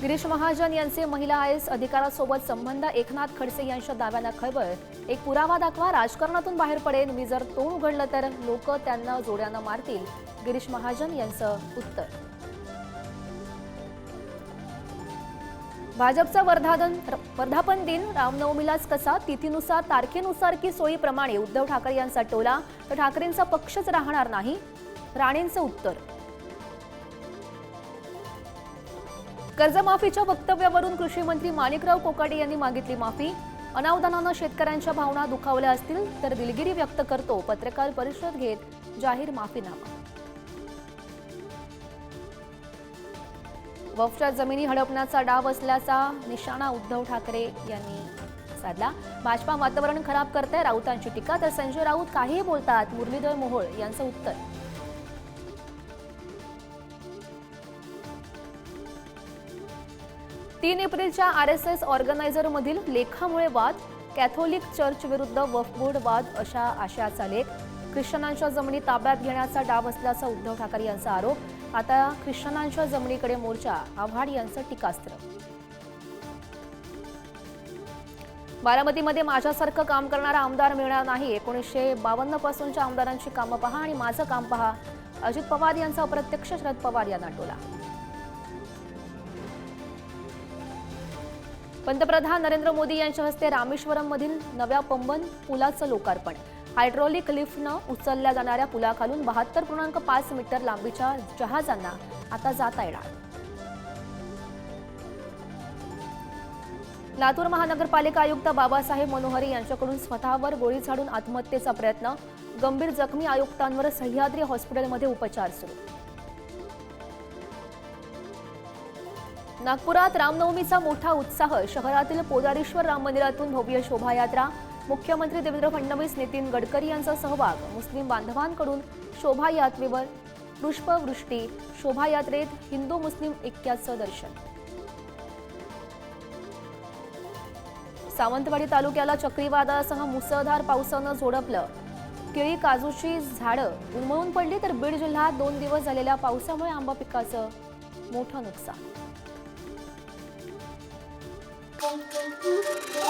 गिरीश महाजन यांचे महिला I S अधिकारासोबत संबंध एकनाथ खडसे यांच्या दाव्याला खळबळ. एक पुरावा दाखवा राजकारणातून बाहेर पडेन. मी जर तोंड उघडलं तर लोक त्यांना जोड्यानं मारतील. गिरीश महाजन यांचं उत्तर. भाजपचा वर्धादन वर्धापन दिन रामनवमीलाच कसा? तिथीनुसार तारखेनुसार की सोयीप्रमाणे? उद्धव ठाकरे यांचा टोला तर ठाकरेंचा पक्षच राहणार नाही? राणेंचं उत्तर. कर्जमाफीच्या वक्तव्यावरून कृषी मंत्री माणिकराव कोकाटे यांनी मागितली माफी. अनावधानानं शेतकऱ्यांच्या भावना दुखावल्या असतील तर दिलगिरी व्यक्त करतो पत्रकार परिषद घेत जाहीर माफीनामा. वफच्या जमिनी हडपण्याचा डाव असल्याचा निशाणा उद्धव ठाकरे यांनी साधला. भाजपा वातावरण खराब करते राऊतांची टीका तर संजय राऊत काहीही बोलतात मुरलीधर मोहोळ यांचं उत्तर. तीन एप्रिलच्या आर एस एस ऑर्गनायझरमधील लेखामुळे वाद कॅथोलिक चर्च विरुद्ध वफबोर्ड वाद अशा आशयाचा लेख. ख्रिश्चनांच्या जमिनी ताब्यात घेण्याचा डाव असल्याचा उद्धव ठाकरे यांचा आरोप. आता ख्रिश्चनांच्या जमिनीकडे मोर्चा आव्हाड यांचं टीकास्त्र. बारामतीमध्ये माझ्यासारखं काम करणारा आमदार मिळणार नाही. एकोणीसशे बावन्न पासूनच्या आमदारांची कामं पहा आणि माझं काम पहा. अजित पवार यांचा अप्रत्यक्ष शरद पवार यांना टोला. पंतप्रधान नरेंद्र मोदी यांच्या हस्ते रामेश्वरममधील नव्या पंबन पुलाचं लोकार्पण. हायड्रॉलिक लिफ्टनं उचलल्या जाणाऱ्या पुलाखालून बहात्तर पूर्णांक पाच मीटर लांबीच्या जहाजांना आता जाता येणार. लातूर महानगरपालिका आयुक्त बाबासाहेब मनोहरी यांच्याकडून स्वतःवर गोळी झाडून आत्महत्येचा प्रयत्न. गंभीर जखमी आयुक्तांवर सह्याद्री हॉस्पिटलमध्ये उपचार सुरू. नागपुरात रामनवमीचा मोठा उत्साह शहरातील पोदारेश्वर राम मंदिरातून भव्य शोभायात्रा. मुख्यमंत्री देवेंद्र फडणवीस नितीन गडकरी यांचा सहभाग मुस्लिम बांधवांकडून शोभायात्रेवर पुष्पवृष्टी शोभायात्रेत हिंदू मुस्लिम ऐक्याचं दर्शन. सावंतवाडी तालुक्याला चक्रीवादळासह मुसळधार पावसानं झोडपलं. केळी काजूची झाडं उन्मळून पडली तर बीड जिल्ह्यात दोन दिवस झालेल्या पावसामुळे आंबा पिकाचं मोठं नुकसान. Música